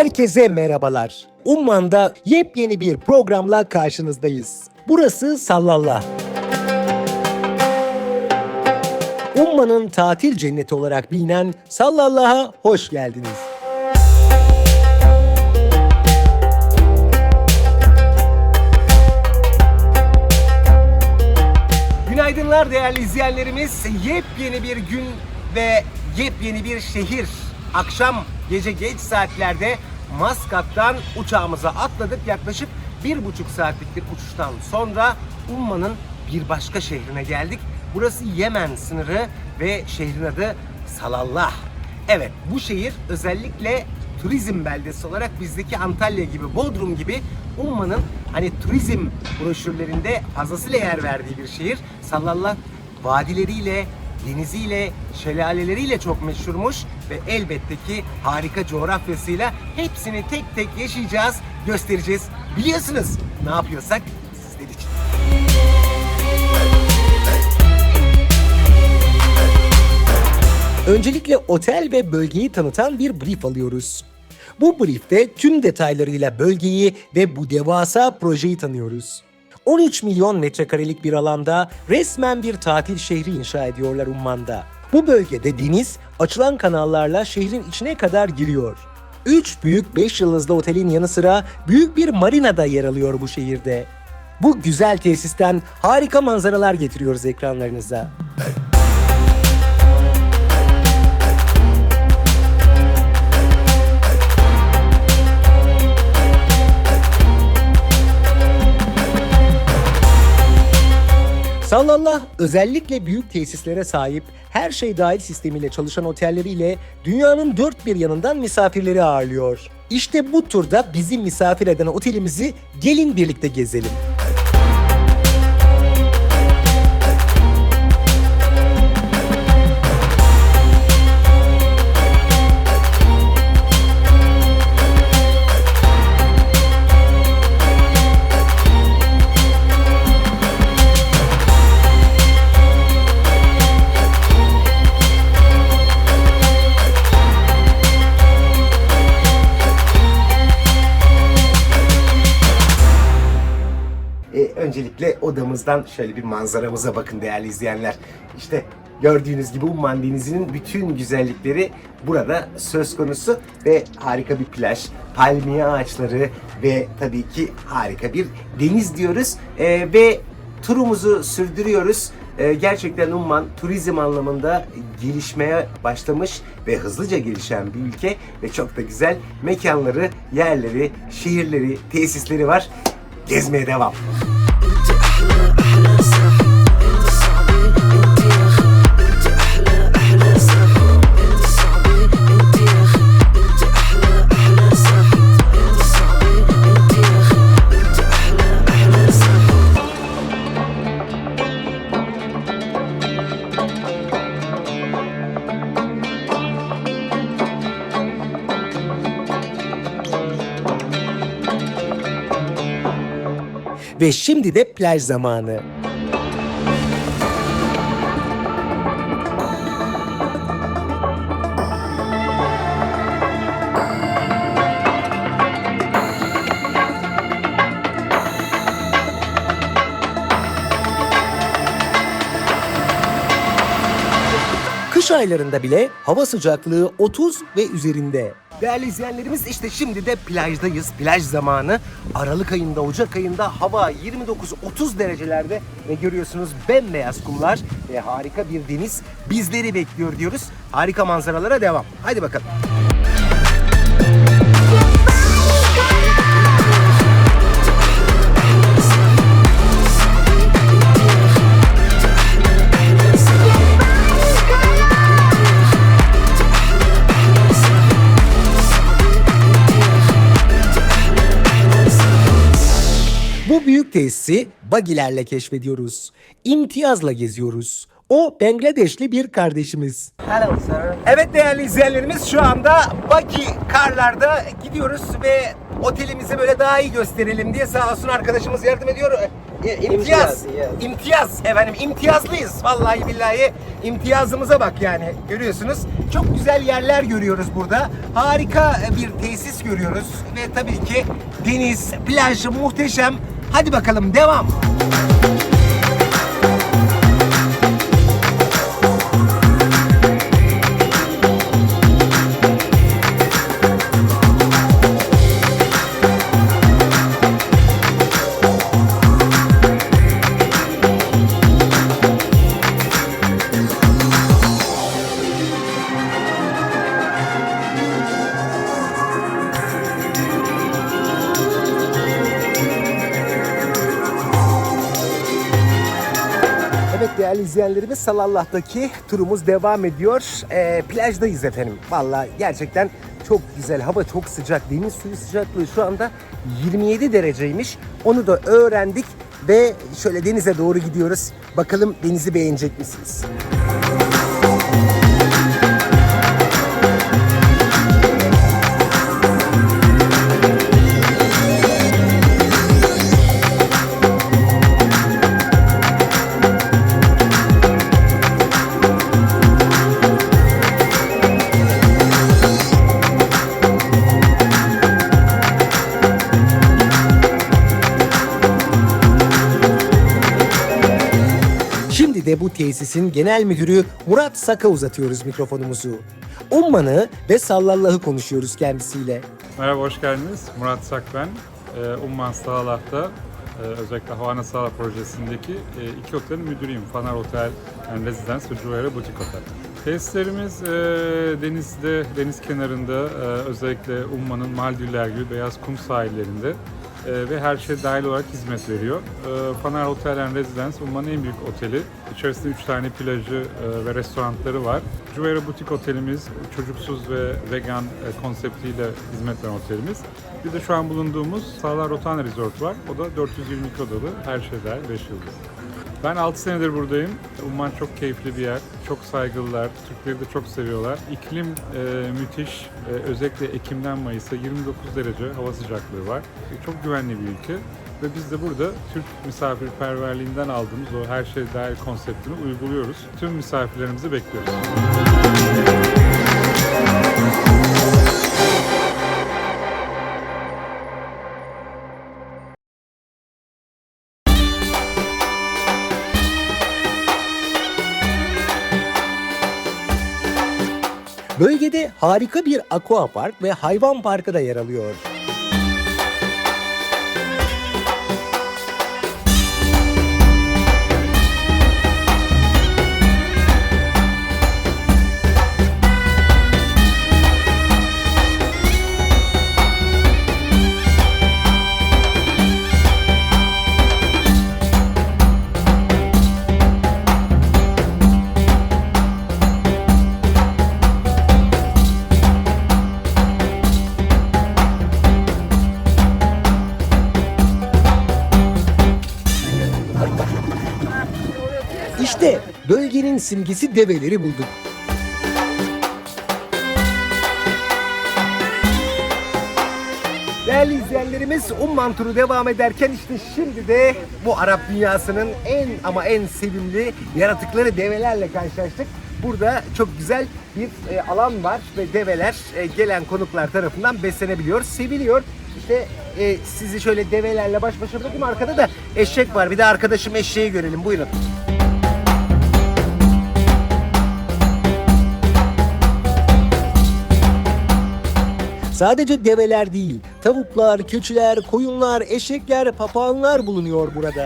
Herkese merhabalar. Umman'da yepyeni bir programla karşınızdayız. Burası Sallallah. Umman'ın tatil cenneti olarak bilinen Sallallah'a hoş geldiniz. Günaydınlar değerli izleyenlerimiz. Yepyeni bir gün ve yepyeni bir şehir. Akşam gece geç saatlerde Maskat'tan uçağımıza atladık. Yaklaşık bir buçuk saatlik bir uçuştan sonra Umman'ın bir başka şehrine geldik. Burası Yemen sınırı ve şehrin adı Salallah. Evet bu şehir özellikle turizm beldesi olarak bizdeki Antalya gibi, Bodrum gibi Umman'ın hani turizm broşürlerinde fazlasıyla yer verdiği bir şehir. Sallallah vadileriyle, deniziyle, şelaleleriyle çok meşhurmuş ve elbette ki harika coğrafyasıyla hepsini tek tek yaşayacağız, göstereceğiz. Biliyorsunuz ne yapıyorsak sizler için. Öncelikle otel ve bölgeyi tanıtan bir brief alıyoruz. Bu briefte tüm detaylarıyla bölgeyi ve bu devasa projeyi tanıyoruz. 13 milyon metrekarelik bir alanda resmen bir tatil şehri inşa ediyorlar Umman'da. Bu bölgede deniz açılan kanallarla şehrin içine kadar giriyor. 3 büyük 5 yıldızlı otelin yanı sıra büyük bir marina da yer alıyor bu şehirde. Bu güzel tesisten harika manzaralar getiriyoruz ekranlarınıza. Sallallah özellikle büyük tesislere sahip her şey dahil sistemiyle çalışan otelleriyle dünyanın dört bir yanından misafirleri ağırlıyor. İşte bu turda bizi misafir eden otelimizi gelin birlikte gezelim. Öncelikle odamızdan şöyle bir manzaramıza bakın değerli izleyenler. İşte gördüğünüz gibi Umman Denizi'nin bütün güzellikleri burada söz konusu ve harika bir plaj, palmiye ağaçları ve tabii ki harika bir deniz diyoruz. E, ve turumuzu sürdürüyoruz. E, gerçekten Umman turizm anlamında gelişmeye başlamış ve hızlıca gelişen bir ülke ve çok da güzel mekanları, yerleri, şehirleri, tesisleri var. Gezmeye devam. Ve şimdi de plaj zamanı. Aylarında bile hava sıcaklığı 30 ve üzerinde. Değerli izleyenlerimiz işte şimdi de plajdayız. Plaj zamanı. Aralık ayında, Ocak ayında hava 29-30 derecelerde ve görüyorsunuz bembeyaz kumlar ve harika bir deniz bizleri bekliyor diyoruz. Harika manzaralara devam. Hadi bakalım. Büyük tesisi bagilerle keşfediyoruz. İmtiyazla geziyoruz. O Bangladeşli bir kardeşimiz. Hello, sir. Evet değerli izleyenlerimiz şu anda Baki Karlar'da gidiyoruz ve otelimizi böyle daha iyi gösterelim diye sağ olsun arkadaşımız yardım ediyor. E, İmtiyaz. İmtiyaz, yes. İmtiyaz efendim imtiyazlıyız. Vallahi billahi imtiyazımıza bak yani görüyorsunuz. Çok güzel yerler görüyoruz burada. Harika bir tesis görüyoruz ve tabii ki deniz, plaj muhteşem. Hadi bakalım devam. Değerli izleyenlerimiz Salallah'taki turumuz devam ediyor. Ee, plajdayız efendim. Vallahi gerçekten çok güzel. Hava çok sıcak. Deniz suyu sıcaklığı şu anda 27 dereceymiş. Onu da öğrendik ve şöyle denize doğru gidiyoruz. Bakalım denizi beğenecek misiniz? Şimdi tesisin genel müdürü Murat Sak'a uzatıyoruz mikrofonumuzu. Umman'ı ve Sallallah'ı konuşuyoruz kendisiyle. Merhaba, hoş geldiniz. Murat Sak ben. Ee, Umman Sağlah'ta e, özellikle Havana Sağlah projesindeki e, iki otelin müdürüyüm. Fanar Otel and Residence ve Jumeirah Butik Otel. Tesislerimiz e, denizde, deniz kenarında e, özellikle Umman'ın Maldivler gibi beyaz kum sahillerinde ve her şey dahil olarak hizmet veriyor. E, Fanar Hotel and Residence Umman'ın en büyük oteli. İçerisinde 3 tane plajı e, ve restoranları var. Jumeirah Butik Otelimiz çocuksuz ve vegan e, konseptiyle hizmet veren otelimiz. Bir de şu an bulunduğumuz Sağlar Rotan Resort var. O da 422 odalı, her şey dahil 5 yıldız. Ben 6 senedir buradayım. Umman çok keyifli bir yer. Çok saygılılar. Türkleri de çok seviyorlar. İklim e, müthiş. E, özellikle Ekim'den Mayıs'a 29 derece hava sıcaklığı var. E, çok güvenli bir ülke. Ve biz de burada Türk misafirperverliğinden aldığımız o her şey dahil konseptini uyguluyoruz. Tüm misafirlerimizi bekliyoruz. Bölgede harika bir aqua park ve hayvan parkı da yer alıyor. Bölgenin simgesi develeri bulduk. Değerli izleyenlerimiz Umman turu devam ederken işte şimdi de bu Arap dünyasının en ama en sevimli yaratıkları develerle karşılaştık. Burada çok güzel bir e, alan var ve develer e, gelen konuklar tarafından beslenebiliyor, seviliyor. İşte e, sizi şöyle develerle baş başa bırakayım. Arkada da eşek var. Bir de arkadaşım eşeği görelim. Buyurun. Sadece develer değil, tavuklar, keçiler, koyunlar, eşekler, papağanlar bulunuyor burada.